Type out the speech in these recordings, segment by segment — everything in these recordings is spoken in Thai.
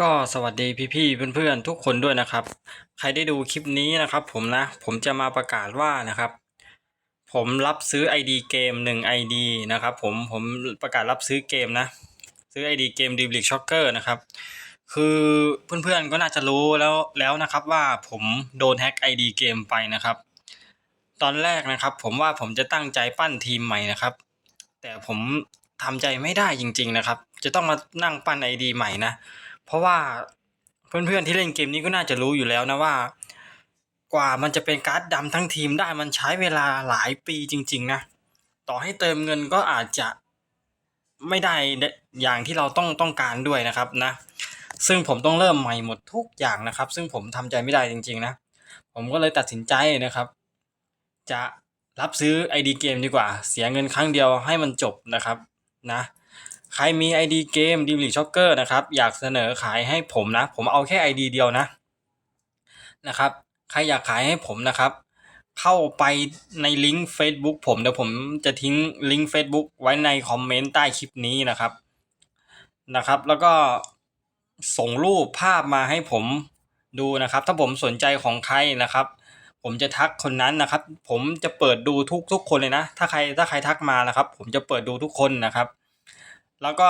ก็สวัสดีพี่ๆเพื่อนๆทุกคนด้วยนะครับ ใครได้ดูคลิปนี้นะครับ ผมนะผมจะมาประกาศว่านะครับ ผมรับซื้อ ID เกม1 ID นะครับ ผมผมประกาศรับซื้อเกมนะ ซื้อ ID เกม d ิ b l i c Shocker นะครับ คือเพื่อนๆก็น่าจะรู้แล้วแล้วนะครับว่าผมโดนแฮ็ก ID เกมไปนะครับ ตอนแรกนะครับ ผมว่าผมจะตั้งใจปั้นทีมใหม่นะครับ แต่ผมทำใจไม่ได้จริง ๆนะครับ จะต้องมานั่งปั้น ID ใหม่นะ เพราะว่าเพื่อนๆที่เล่นเกมนี้ก็น่าจะรู้อยู่แล้วนะว่า กว่ามันจะเป็นการ์ดดำทั้งทีมได้มันใช้เวลาหลายปีจริง ๆ นะ ต่อให้เติมเงินก็อาจจะไม่ได้อย่างที่เราต้องต้องการด้วยนะครับนะ ซึ่งผมต้องเริ่มใหม่หมดทุกอย่างนะครับ ซึ่งผมทำใจไม่ได้จริง ๆ นะ ผมก็เลยตัดสินใจนะครับ จะรับซื้อ ID เกมดีกว่า เสียเงินครั้งเดียวให้มันจบนะครับนะ ใครมี ID เกม d ิ b l i c Shocker นะครับ อยากเสนอขายให้ผมนะ ผมเอาแค่ ID เดียวนะนะครับ ใครอยากขายให้ผมนะครับ เข้าไปในลิงก์ Facebook ผมเดี๋ยวผมจะทิ้งลิงก์ Facebook ไว้ในคอมเมนต์ใต้คลิปนี้นะครับนะครับ แล้วก็ส่งรูปภาพมาให้ผมดูนะครับ ถ้าผมสนใจของใครนะครับ ผมจะทักคนนั้นนะครับ ผมจะเปิดดูทุกทุกคนเลยนะ ถ้าใครถ้าใครทักมานะครับ ผมจะเปิดดูทุกคนนะครับ แล้วก็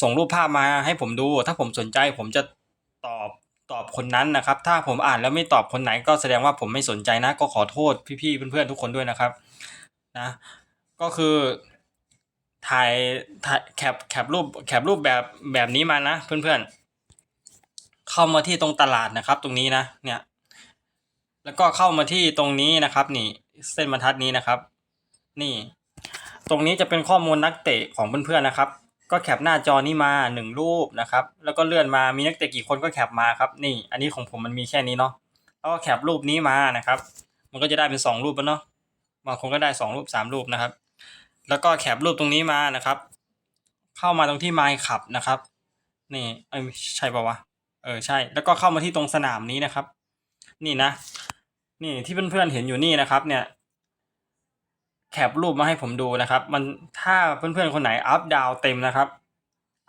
ส่งรูปภาพมาให้ผมดู ถ้าผมสนใจผมจะตอบตอบคนนั้นนะครับ ถ้าผมอ่านแล้วไม่ตอบคนไหนก็แสดงว่าผมไม่สนใจนะ ก็ขอโทษพี่ๆเพื่อนๆทุกคนด้วยนะครับนะก็คือถ่ายถ่ายแคปแคปรูปแคปรูปแบบแบบนี้มานะเพื่อนๆ เข้ามาที่ตรงตลาดนะครับ ตรงนี้นะเนี่ยแล้วก็เข้ามาที่ตรงนี้นะครับนี่เส้นบรรทัดนี้นะครับ นี่ ตรงนี้จะเป็นข้อมูลนักเตะของเพื่อนๆนะครับ ก็แคปหน้าจอนี้มาหนึ่งรูปนะครับ แล้วก็เลื่อนมามีนักเตะกี่คนก็แคปมาครับนี่อันนี้ของผมมันมีแค่นี้เนาะแล้วก็แคปรูปนี้มานะครับ มันก็จะได้เป็นสองรูปแล้วเนาะบางคนก็ได้สองรูปสามรูปนะครับ แล้วก็แคปรูปตรงนี้มานะครับ เข้ามาตรงที่ My ขับนะครับนี่เอ้ยใช่ปะวะเออใช่ แล้วก็เข้ามาที่ตรงสนามนี้นะครับ นี่นะ นี่ที่เพื่อนๆเห็นอยู่นี่นะครับ เนี่ย แคปรูปมาให้ผมดูนะครับ มันถ้าเพื่อนๆคนไหนอัพดาวเต็มนะครับ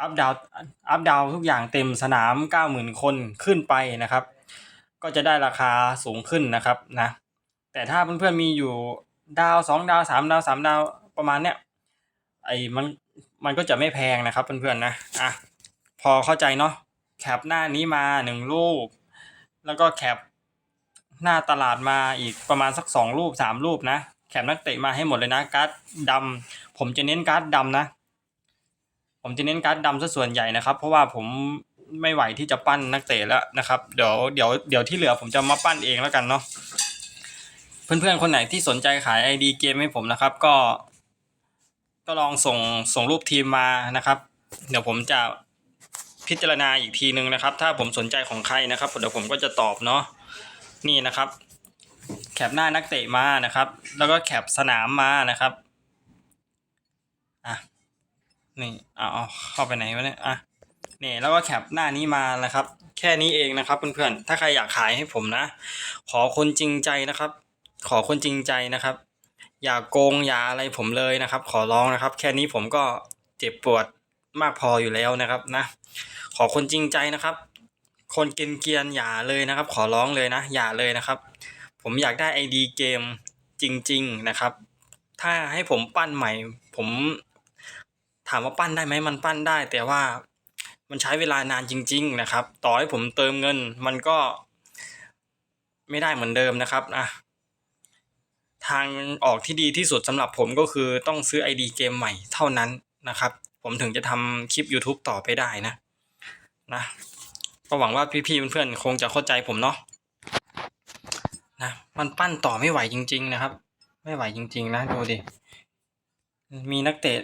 อัพดาวอัพดาวทุกอย่างเต็มสนามเก้าหมื่นคนขึ้นไปนะครับ ก็จะได้ราคาสูงขึ้นนะครับนะแต่ถ้าเพื่อนๆมีอยู่ดาวสองดาวสามดาวสามดาวประมาณเนี้ยไอ้มันมันก็จะไม่แพงนะครับเพื่อนๆนะอะพอเข้าใจเนาะแคปหน้านี้มาหนึ่งรูป แล้วก็แคปหน้าตลาดมาอีกประมาณสักสองรูปสามรูปนะ แคปนักเตะมาให้หมดเลยนะการ์ดดำผมจะเน้นการ์ดดำนะ ผมจะเน้นการ์ดดำซะส่วนใหญ่นะครับ เพราะว่าผมไม่ไหวที่จะปั้นนักเตะแล้วนะครับ เดี๋ยวเดี๋ยวเดี๋ยวที่เหลือผมจะมาปั้นเองแล้วกันเนาะเพื่อนๆคนไหนที่สนใจขาย ID เกมให้ผมนะครับ ก็ ก็ลองส่งส่งรูปทีมมานะครับ เดี๋ยวผมจะพิจารณาอีกทีนึงนะครับ ถ้าผมสนใจของใครนะครับเดี๋ยวผมก็จะตอบเนาะนี่นะครับ แคปหน้านักเตะมานะครับ แล้วก็แคปสนามมานะครับอะนี่เอาเอาเข้าไปไหนวะเนี่ยอะนี่แล้วก็แคปหน้านี้มานะครับ แค่นี้เองนะครับเพื่อนๆถ้าใครอยากขายให้ผมนะ ขอคนจริงใจนะครับ ขอคนจริงใจนะครับ อย่าโกงอย่าอะไรผมเลยนะครับ ขอร้องนะครับ แค่นี้ผมก็เจ็บปวดมากพออยู่แล้วนะครับนะ ขอคนจริงใจนะครับ คนเกรียนเกียนอย่าเลยนะครับ ขอร้องเลยนะ อย่าเลยนะครับ ผมอยากได้ไอดีเกมจริง ๆนะครับ ถ้าให้ผมปั้นใหม่ ผมถามว่าปั้นได้ไหมมันปั้นได้ แต่ว่ามันใช้เวลานานจริง ๆ นะครับ ต่อให้ผมเติมเงิน มันก็ไม่ได้เหมือนเดิมนะครับอะทางออกที่ดีที่สุดสำหรับผมก็คือต้องซื้อ ID เกมใหม่เท่านั้นนะครับ ผมถึงจะทำคลิป YouTube ต่อไปได้นะนะก็หวังว่าพี่ๆเพื่อนๆคงจะเข้าใจผมเนาะ นะมันปั้นต่อไม่ไหวจริง ๆ นะครับ ไม่ไหวจริง ๆ นะดูดิมีนักเตะ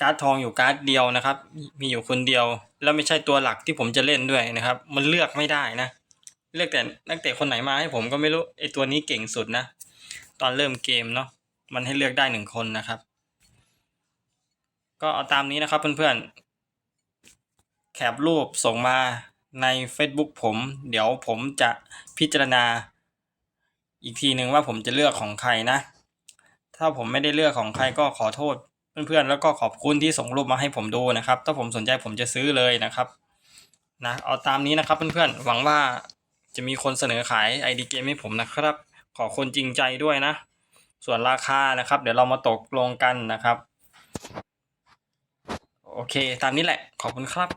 การ์ดทองอยู่การ์ดเดียวนะครับ มีอยู่คนเดียว แล้วไม่ใช่ตัวหลักที่ผมจะเล่นด้วยนะครับ มันเลือกไม่ได้นะ เลือกแต่นักเตะคนไหนมาให้ผมก็ไม่รู้ไอตัวนี้เก่งสุดนะ ตอนเริ่มเกมเนาะมันให้เลือกได้หนึ่งคนนะครับ ก็เอาตามนี้นะครับเพื่อนๆแคปรูปส่งมาใน Facebook ผม เดี๋ยวผมจะพิจารณา อีกทีหนึ่งว่าผมจะเลือกของใครนะ ถ้าผมไม่ได้เลือกของใครก็ขอโทษเพื่อนๆแล้วก็ขอบคุณที่ส่งรูปมาให้ผมดูนะครับ ถ้าผมสนใจผมจะซื้อเลยนะครับนะเอาตามนี้นะครับเพื่อนๆหวังว่าจะมีคนเสนอขาย ID เกมให้ผมนะครับ ขอคนจริงใจด้วยนะ ส่วนราคานะครับ เดี๋ยวเรามาตกลงกันนะครับ โอเค ตามนี้แหละขอบคุณครับ